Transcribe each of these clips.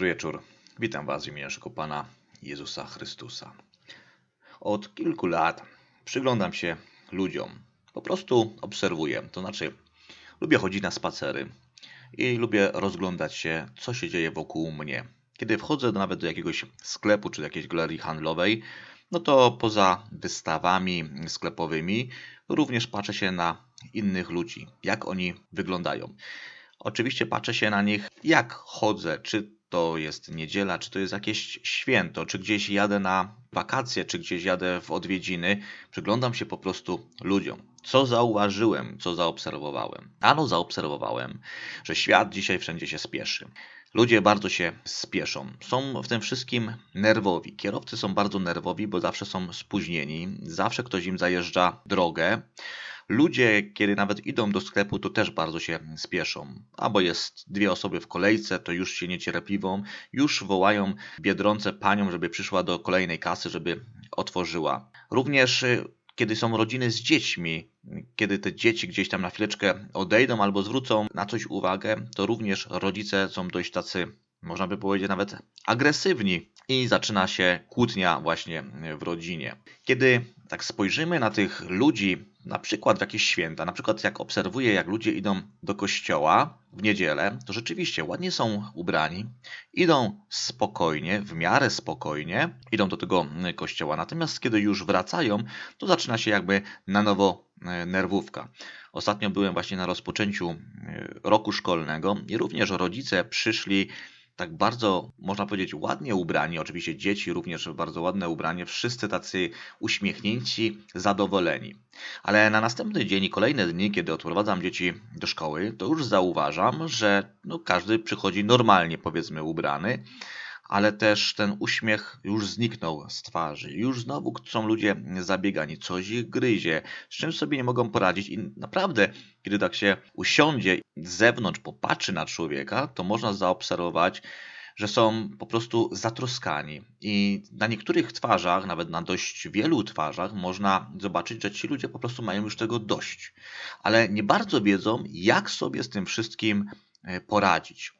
Dobry wieczór. Witam Was w imieniu naszego Pana Jezusa Chrystusa. Od kilku lat przyglądam się ludziom. Po prostu obserwuję. To znaczy, lubię chodzić na spacery i lubię rozglądać się, co się dzieje wokół mnie. Kiedy wchodzę nawet do jakiegoś sklepu czy jakiejś galerii handlowej, no to poza wystawami sklepowymi również patrzę się na innych ludzi, jak oni wyglądają. Oczywiście patrzę się na nich, jak chodzę, czy to jest niedziela, czy to jest jakieś święto, czy gdzieś jadę na wakacje, czy gdzieś jadę w odwiedziny. Przyglądam się po prostu ludziom. Co zauważyłem, co zaobserwowałem? Ano zaobserwowałem, że świat dzisiaj wszędzie się spieszy. Ludzie bardzo się spieszą. Są w tym wszystkim nerwowi. Kierowcy są bardzo nerwowi, bo zawsze są spóźnieni. Zawsze ktoś im zajeżdża drogę. Ludzie, kiedy nawet idą do sklepu, to też bardzo się spieszą. Albo jest dwie osoby w kolejce, to już się niecierpliwą, już wołają biedronce panią, żeby przyszła do kolejnej kasy, żeby otworzyła. Również y, kiedy są rodziny z dziećmi, kiedy te dzieci gdzieś tam na chwileczkę odejdą albo zwrócą na coś uwagę, to również rodzice są dość tacy, można by powiedzieć, nawet agresywni i zaczyna się kłótnia właśnie w rodzinie. Kiedy tak spojrzymy na tych ludzi, na przykład w jakieś święta, na przykład jak obserwuję, jak ludzie idą do kościoła w niedzielę, to rzeczywiście ładnie są ubrani, idą spokojnie, w miarę spokojnie, idą do tego kościoła. Natomiast kiedy już wracają, to zaczyna się jakby na nowo e, nerwówka. Ostatnio byłem właśnie na rozpoczęciu e, roku szkolnego i również rodzice przyszli tak bardzo, można powiedzieć, ładnie ubrani, oczywiście dzieci również bardzo ładne ubranie, wszyscy tacy uśmiechnięci, zadowoleni. Ale na następny dzień i kolejne dni, kiedy odprowadzam dzieci do szkoły, to już zauważam, że no, każdy przychodzi normalnie, powiedzmy, ubrany, ale też ten uśmiech już zniknął z twarzy. Już znowu są ludzie zabiegani, coś ich gryzie, z czym sobie nie mogą poradzić i naprawdę, kiedy tak się usiądzie z zewnątrz, popatrzy na człowieka, to można zaobserwować, że są po prostu zatroskani. I na niektórych twarzach, nawet na dość wielu twarzach, można zobaczyć, że ci ludzie po prostu mają już tego dość. Ale nie bardzo wiedzą, jak sobie z tym wszystkim e, poradzić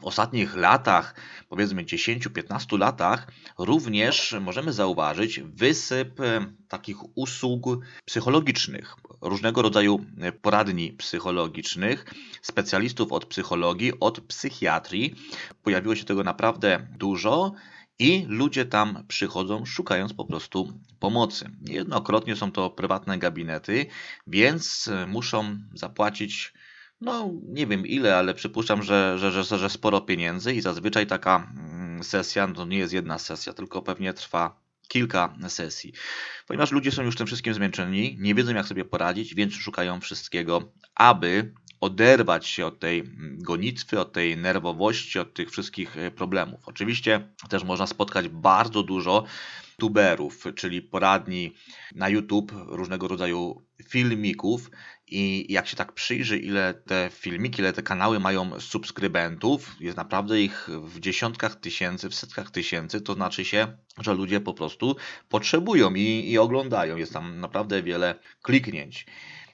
w ostatnich latach, powiedzmy 10-15 latach, również możemy zauważyć wysyp e, takich usług psychologicznych, różnego rodzaju e, poradni psychologicznych, specjalistów od psychologii, od psychiatrii. Pojawiło się tego naprawdę dużo. I ludzie tam przychodzą, szukając po prostu pomocy. Niejednokrotnie są to prywatne gabinety, więc e, muszą zapłacić no, nie wiem ile, ale przypuszczam, że, że, że, że sporo pieniędzy i zazwyczaj taka mm, sesja to nie jest jedna sesja, tylko pewnie trwa kilka sesji. Ponieważ ludzie są już tym wszystkim zmęczeni, nie wiedzą jak sobie poradzić, więc szukają wszystkiego, aby oderwać się od tej mm, gonitwy, od tej nerwowości, od tych wszystkich e, problemów. Oczywiście też można spotkać bardzo dużo tuberów, czyli poradni na YouTube, różnego rodzaju filmików i jak się tak przyjrzy, ile te filmiki, ile te kanały mają subskrybentów, jest naprawdę ich w dziesiątkach tysięcy, w setkach tysięcy, to znaczy się, że ludzie po prostu potrzebują i, i oglądają. Jest tam naprawdę wiele kliknięć.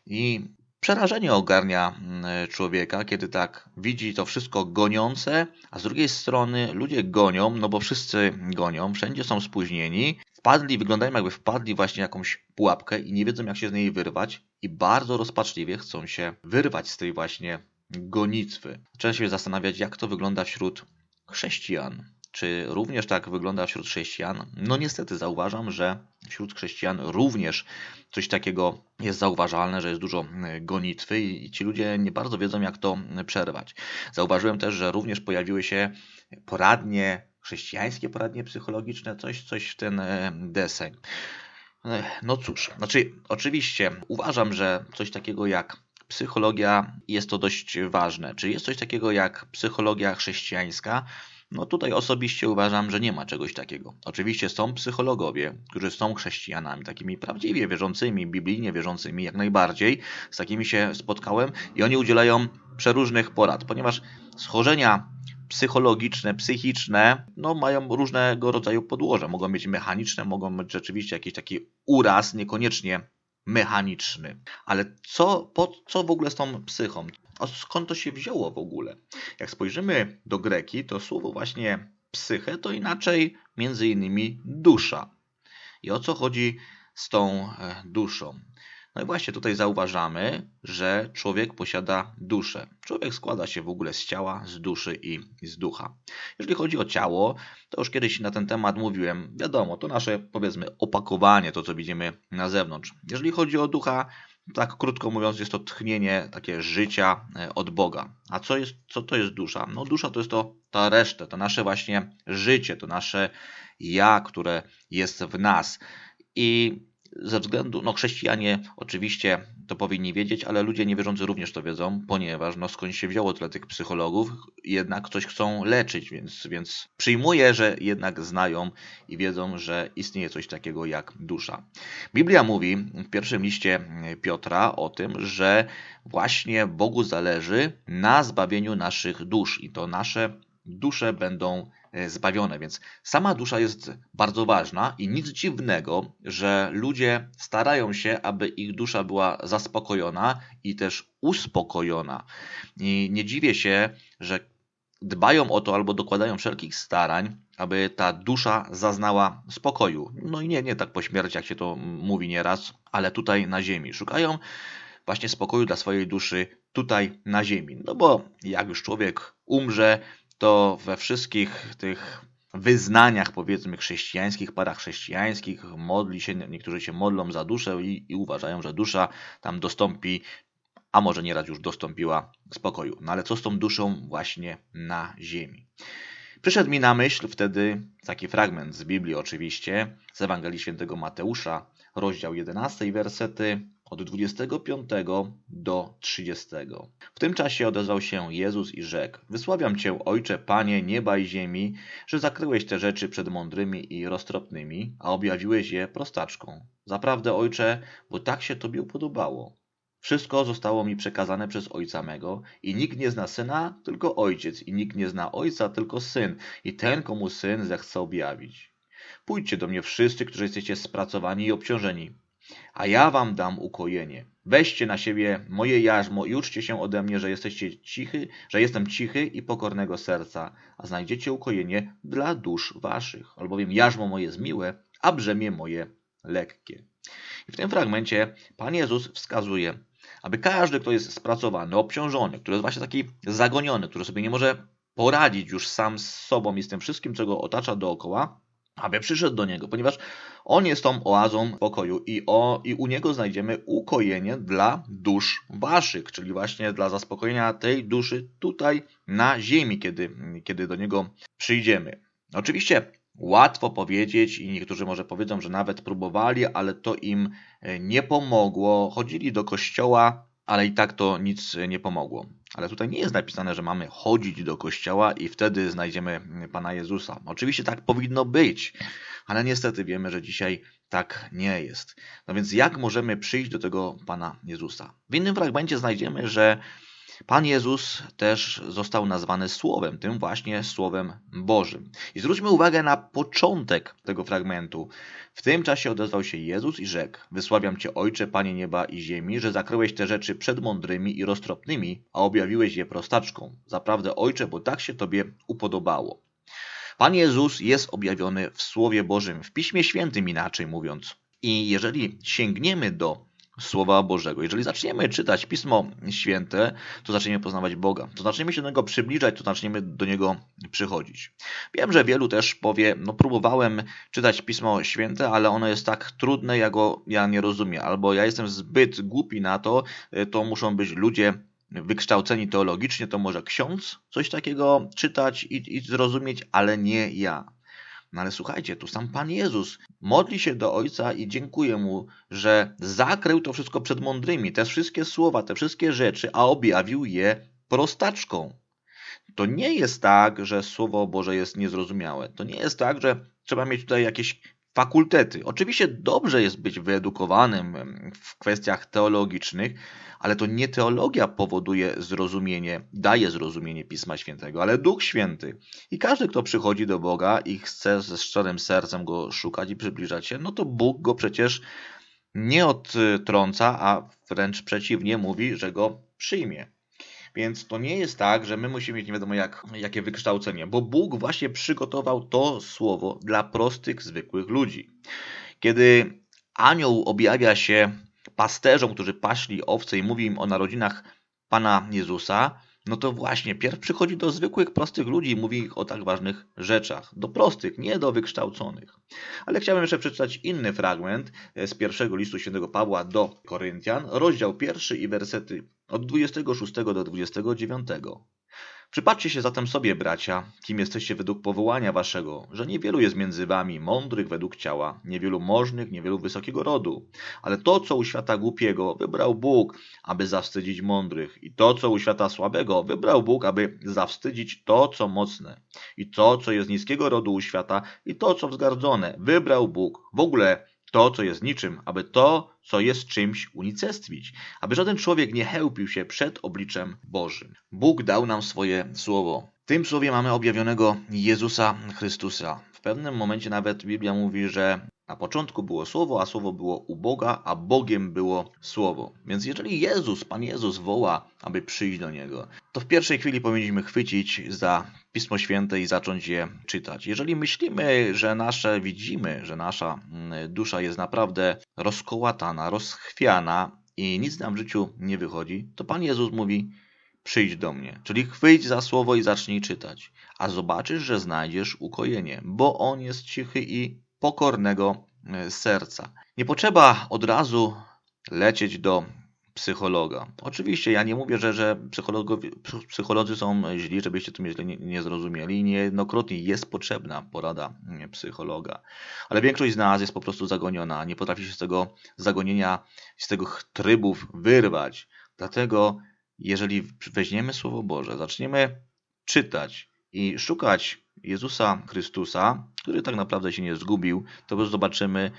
I Przerażenie ogarnia mm, człowieka, kiedy tak widzi to wszystko goniące, a z drugiej strony ludzie gonią, no bo wszyscy gonią, wszędzie są spóźnieni, wpadli, wyglądają jakby wpadli właśnie jakąś pułapkę i nie wiedzą jak się z niej wyrwać i bardzo rozpaczliwie chcą się wyrwać z tej właśnie gonitwy. Trzeba się zastanawiać, jak to wygląda wśród chrześcijan. Czy również tak wygląda wśród chrześcijan? No niestety zauważam, że wśród chrześcijan również coś takiego jest zauważalne, że jest dużo gonitwy i ci ludzie nie bardzo wiedzą, jak to przerwać. Zauważyłem też, że również pojawiły się poradnie, chrześcijańskie poradnie psychologiczne, coś, coś w ten e, deseń. E, no cóż, znaczy oczywiście uważam, że coś takiego jak psychologia jest to dość ważne. Czy jest coś takiego jak psychologia chrześcijańska? No tutaj osobiście uważam, że nie ma czegoś takiego. Oczywiście są psychologowie, którzy są chrześcijanami, takimi prawdziwie wierzącymi, biblijnie wierzącymi, jak najbardziej. Z takimi się spotkałem i oni udzielają przeróżnych porad, ponieważ schorzenia psychologiczne, psychiczne, no mają różnego rodzaju podłoże. Mogą być mechaniczne, mogą być rzeczywiście jakiś taki uraz, niekoniecznie mechaniczny. Ale co, po, co w ogóle z tą psychą? Skąd to się wzięło w ogóle? Jak spojrzymy do greki, to słowo właśnie psyche to inaczej między innymi dusza. I o co chodzi z tą e, duszą? No i właśnie tutaj zauważamy, że człowiek posiada duszę. Człowiek składa się w ogóle z ciała, z duszy i z ducha. Jeżeli chodzi o ciało, to już kiedyś na ten temat mówiłem. Wiadomo, to nasze powiedzmy opakowanie, to co widzimy na zewnątrz. Jeżeli chodzi o ducha, tak krótko mówiąc, jest to tchnienie takie życia e, od Boga. A co, jest, co to jest dusza? No dusza to jest to ta reszta, to nasze właśnie życie, to nasze ja, które jest w nas. I ze względu, no chrześcijanie oczywiście to powinni wiedzieć, ale ludzie niewierzący również to wiedzą, ponieważ no skąd się wzięło tyle tych psychologów, jednak coś chcą leczyć, więc, więc przyjmuję, że jednak znają i wiedzą, że istnieje coś takiego jak dusza. Biblia mówi w pierwszym liście Piotra o tym, że właśnie Bogu zależy na zbawieniu naszych dusz i to nasze dusze będą E, zbawione. Więc sama dusza jest bardzo ważna i nic dziwnego, że ludzie starają się, aby ich dusza była zaspokojona i też uspokojona. I nie dziwię się, że dbają o to albo dokładają wszelkich starań, aby ta dusza zaznała spokoju. No i nie, nie tak po śmierci, jak się to mówi nieraz, ale tutaj na ziemi. Szukają właśnie spokoju dla swojej duszy tutaj na ziemi. No bo jak już człowiek umrze, to we wszystkich tych wyznaniach, powiedzmy, chrześcijańskich, parachrześcijańskich, modli się, niektórzy się modlą za duszę i, i uważają, że dusza tam dostąpi, a może nieraz już dostąpiła spokoju. No ale co z tą duszą właśnie na ziemi? Przyszedł mi na myśl wtedy taki fragment z Biblii, oczywiście, z Ewangelii Świętego Mateusza, rozdział 11, wersety od 25 do 30. W tym czasie odezwał się Jezus i rzekł: Wysławiam Cię, Ojcze, Panie nieba i ziemi, że zakryłeś te rzeczy przed mądrymi i roztropnymi, a objawiłeś je prostaczką. Zaprawdę, Ojcze, bo tak się Tobie podobało. Wszystko zostało mi przekazane przez Ojca mego i nikt nie zna Syna, tylko Ojciec, i nikt nie zna Ojca, tylko Syn, i ten, komu Syn zechce objawić. Pójdźcie do mnie wszyscy, którzy jesteście spracowani i obciążeni, a ja wam dam ukojenie. Weźcie na siebie moje jarzmo i uczcie się ode mnie, że jesteście cichy, że jestem cichy i pokornego serca, a znajdziecie ukojenie dla dusz waszych, albowiem jarzmo moje jest miłe, a brzemię moje lekkie. I w tym fragmencie Pan Jezus wskazuje, aby każdy, kto jest spracowany, obciążony, który jest właśnie taki zagoniony, który sobie nie może poradzić już sam z sobą i z tym wszystkim, co go otacza dookoła, aby przyszedł do Niego, ponieważ On jest tą oazą pokoju i, o, i u Niego znajdziemy ukojenie dla dusz waszych, czyli właśnie dla zaspokojenia tej duszy tutaj na ziemi, kiedy, kiedy do Niego przyjdziemy. Oczywiście łatwo powiedzieć i niektórzy może powiedzą, że nawet próbowali, ale to im nie pomogło. Chodzili do kościoła, ale i tak to nic nie pomogło. Ale tutaj nie jest napisane, że mamy chodzić do kościoła i wtedy znajdziemy Pana Jezusa. Oczywiście tak powinno być, ale niestety wiemy, że dzisiaj tak nie jest. No więc jak możemy przyjść do tego Pana Jezusa? W innym fragmencie znajdziemy, że Pan Jezus też został nazwany Słowem, tym właśnie Słowem Bożym. I zwróćmy uwagę na początek tego fragmentu. W tym czasie odezwał się Jezus i rzekł: Wysławiam Cię, Ojcze, Panie nieba i ziemi, że zakryłeś te rzeczy przed mądrymi i roztropnymi, a objawiłeś je prostaczką. Zaprawdę, Ojcze, bo tak się Tobie upodobało. Pan Jezus jest objawiony w Słowie Bożym, w Piśmie Świętym inaczej mówiąc. I jeżeli sięgniemy do Słowa Bożego. Jeżeli zaczniemy czytać Pismo Święte, to zaczniemy poznawać Boga. To zaczniemy się do Niego przybliżać, to zaczniemy do Niego przychodzić. Wiem, że wielu też powie, no próbowałem czytać Pismo Święte, ale ono jest tak trudne, ja go ja nie rozumiem. Albo ja jestem zbyt głupi na to, to muszą być ludzie wykształceni teologicznie, to może ksiądz coś takiego czytać i, i zrozumieć, ale nie ja. No ale słuchajcie, tu sam Pan Jezus modli się do Ojca i dziękuję Mu, że zakrył to wszystko przed mądrymi, te wszystkie słowa, te wszystkie rzeczy, a objawił je prostaczką. To nie jest tak, że Słowo Boże jest niezrozumiałe. To nie jest tak, że trzeba mieć tutaj jakieś fakultety. Oczywiście dobrze jest być wyedukowanym w kwestiach teologicznych, ale to nie teologia powoduje zrozumienie, daje zrozumienie Pisma Świętego, ale Duch Święty. I każdy, kto przychodzi do Boga i chce ze szczerym sercem go szukać i przybliżać się, no to Bóg go przecież nie odtrąca, a wręcz przeciwnie mówi, że go przyjmie. Więc to nie jest tak, że my musimy mieć nie wiadomo jak, jakie wykształcenie, bo Bóg właśnie przygotował to słowo dla prostych, zwykłych ludzi. Kiedy anioł objawia się pasterzom, którzy paśli owce i mówi im o narodzinach Pana Jezusa, no to właśnie pierw przychodzi do zwykłych, prostych ludzi i mówi ich o tak ważnych rzeczach. Do prostych, nie do wykształconych. Ale chciałbym jeszcze przeczytać inny fragment z pierwszego listu świętego Pawła do Koryntian, rozdział pierwszy i wersety od 26 do 29. Przypatrzcie się zatem sobie, bracia, kim jesteście według powołania waszego, że niewielu jest między wami mądrych według ciała, niewielu możnych, niewielu wysokiego rodu. Ale to, co u świata głupiego, wybrał Bóg, aby zawstydzić mądrych. I to, co u świata słabego, wybrał Bóg, aby zawstydzić to, co mocne. I to, co jest niskiego rodu u świata, i to, co wzgardzone, wybrał Bóg. W ogóle to, co jest niczym, aby to, co jest czymś, unicestwić, aby żaden człowiek nie chełpił się przed obliczem Bożym. Bóg dał nam swoje słowo. W tym słowie mamy objawionego Jezusa Chrystusa. W pewnym momencie nawet Biblia mówi, że na początku było słowo, a słowo było u Boga, a Bogiem było słowo. Więc jeżeli Jezus, Pan Jezus woła, aby przyjść do Niego, to w pierwszej chwili powinniśmy chwycić za Pismo Święte i zacząć je czytać. Jeżeli myślimy, że nasze, widzimy, że nasza mm, dusza jest naprawdę rozkołatana, rozchwiana i nic nam w życiu nie wychodzi, to Pan Jezus mówi, przyjdź do mnie. Czyli chwyć za słowo i zacznij czytać, a zobaczysz, że znajdziesz ukojenie, bo On jest cichy i pokornego e, serca. Nie potrzeba od razu lecieć do psychologa. Oczywiście ja nie mówię, że, że psycholodzy są źli, żebyście to źle nie, nie zrozumieli. Niejednokrotnie jest potrzebna porada mm, psychologa. Ale większość z nas jest po prostu zagoniona, nie potrafi się z tego zagonienia, z tego trybów wyrwać. Dlatego jeżeli weźmiemy Słowo Boże, zaczniemy czytać i szukać Jezusa Chrystusa, który tak naprawdę się nie zgubił, to zobaczymy,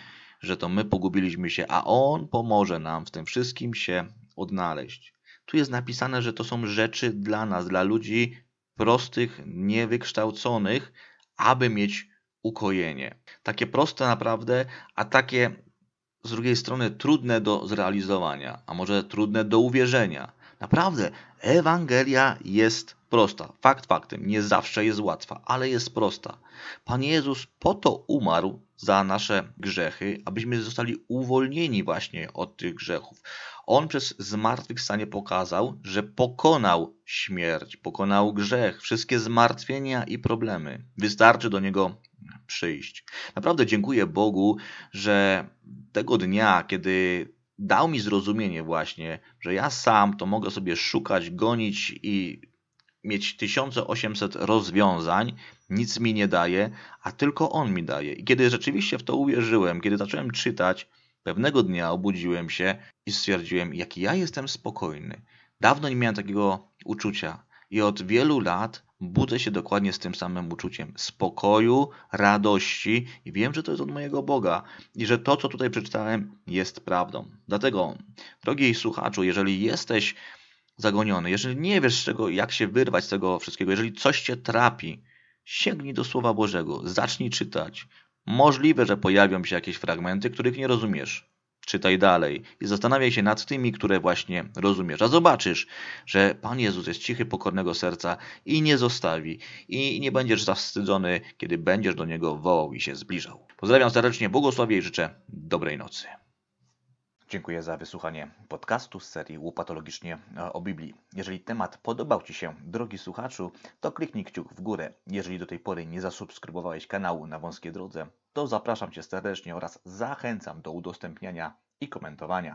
że to my pogubiliśmy się, a On pomoże nam w tym wszystkim się odnaleźć. Tu jest napisane, że to są rzeczy dla nas, dla ludzi prostych, niewykształconych, aby mieć ukojenie. Takie proste naprawdę, a takie z drugiej strony trudne do zrealizowania, a może trudne do uwierzenia. Naprawdę, Ewangelia jest prosta. Fakt faktem, nie zawsze jest łatwa, ale jest prosta. Pan Jezus po to umarł za nasze grzechy, abyśmy zostali uwolnieni właśnie od tych grzechów. On przez zmartwychwstanie pokazał, że pokonał śmierć, pokonał grzech, wszystkie zmartwienia i problemy. Wystarczy do niego przyjść. Naprawdę dziękuję Bogu, że tego dnia, kiedy dał mi zrozumienie właśnie, że ja sam to mogę sobie szukać, gonić i mieć 1800 rozwiązań, nic mi nie daje, a tylko on mi daje. I kiedy rzeczywiście w to uwierzyłem, kiedy zacząłem czytać, pewnego dnia obudziłem się i stwierdziłem, jaki ja jestem spokojny. Dawno nie miałem takiego uczucia i od wielu lat budzę się dokładnie z tym samym uczuciem spokoju, radości i wiem, że to jest od mojego Boga i że to, co tutaj przeczytałem, jest prawdą. Dlatego, drogi słuchaczu, jeżeli jesteś zagoniony, jeżeli nie wiesz, czego, jak się wyrwać z tego wszystkiego, jeżeli coś cię trapi, sięgnij do Słowa Bożego, zacznij czytać. Możliwe, że pojawią się jakieś fragmenty, których nie rozumiesz. Czytaj dalej i zastanawiaj się nad tymi, które właśnie rozumiesz. A zobaczysz, że Pan Jezus jest cichy, pokornego serca i nie zostawi. I nie będziesz zawstydzony, kiedy będziesz do Niego wołał i się zbliżał. Pozdrawiam serdecznie, błogosławię i życzę dobrej nocy. Dziękuję za wysłuchanie podcastu z serii Łopatologicznie o Biblii. Jeżeli temat podobał Ci się, drogi słuchaczu, to kliknij kciuk w górę. Jeżeli do tej pory nie zasubskrybowałeś kanału na wąskiej drodze, to zapraszam Cię serdecznie oraz zachęcam do udostępniania i komentowania.